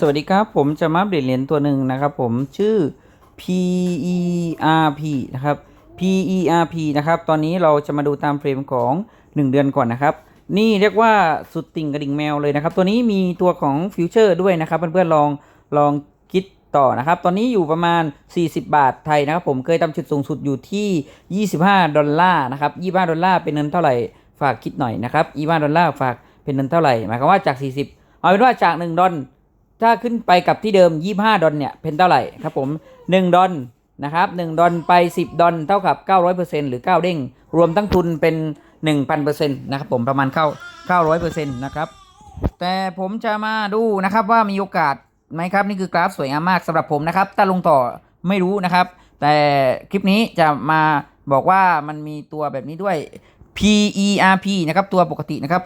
สวัสดีครับ ผมจะมาอัปเดตเหรียญตัวหนึ่งนะครับ ผมชื่อ PERP นะครับ PERP นะครับ ตอนนี้เราจะมาดูตามเฟรมของ 1 เดือนก่อนนะครับ นี่เรียกว่าสุดติ่งกระดิ่งแมวเลยนะครับ ตัวนี้มีตัวของฟิวเจอร์ด้วยนะครับ เพื่อนๆลองลองคิดต่อนะครับ ตอนนี้อยู่ประมาณ 40 บาทไทยนะครับ ผมเคยทำจุดสูงสุดอยู่ที่ 25 ดอลลาร์นะครับ 25 ดอลลาร์เป็นเงินเท่าไหร่ฝากคิดหน่อยนะครับ 25 ดอลลาร์ฝากเป็นเงินเท่าไหร่ หมายความว่าจาก 40 เอาเป็นว่าจาก 1 ดอล ถ้าขึ้นไปกับที่เดิม 25 ดอลเนี่ยเป็นเท่าไหร่ครับผม 1 ดอลนะครับ1ดอลไป 10 ดอลเท่ากับ 900%หรือ 9 เด้ง รวมทั้งทุนเป็น 1,000%นะครับผมประมาณเข้า900%นะครับแต่ผมจะมาดูนะครับว่ามีโอกาสไหมครับนี่คือกราฟสวยงามมากสำหรับผมนะครับถ้าลงต่อไม่รู้นะครับ แต่คลิปนี้จะมาบอกว่ามันมีตัวแบบนี้ด้วย PERP นะครับตัวปกตินะครับ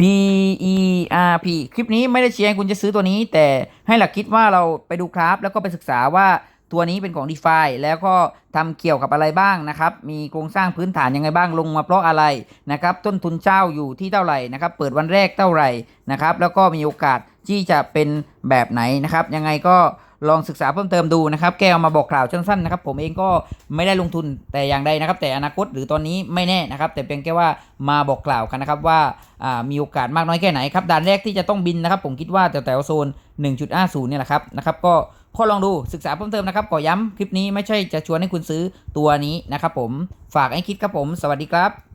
PERP คลิปนี้ไม่ได้เชียร์คุณจะซื้อตัวนี้ แต่ให้หลักคิดว่าเราไปดูคราฟแล้วก็ไปศึกษาว่าตัวนี้เป็นของ d e f i แล้วก็ทำเกี่ยวกับอะไรบ้างนะครับ มีโครงสร้างพื้นฐานยังไงบ้างลงมาเพราะอะไรนะครับ ต้นทุนเจ้าอยู่ที่เท่าไหร่นะครับ เปิดวันแรกเท่าไหร่นะครับ แล้วก็มีโอกาสที่จะเป็นแบบไหนนะครับ ยังไงก็ ลองศึกษาเพิ่มเติมดูนะครับ แกเอามาบอกกล่าวสั้นๆนะครับผมเองก็ไม่ได้ลงทุนแต่อย่างใดนะครับ แต่อนาคตหรือตอนนี้ไม่แน่นะครับ แต่เพียงแค่ว่ามาบอกกล่าวกันนะครับว่ามีโอกาสมากน้อยแค่ไหนครับด่านแรกที่จะต้องบินนะครับผมคิดว่าแถวๆโซน 1.50เนี่ยแหละครับนะครับก็ข้อลองดูศึกษาเพิ่มเติมนะครับขอย้ำคลิปนี้ไม่ใช่จะชวนให้คุณซื้อตัวนี้นะครับผมฝากให้คิดครับผม สวัสดีครับ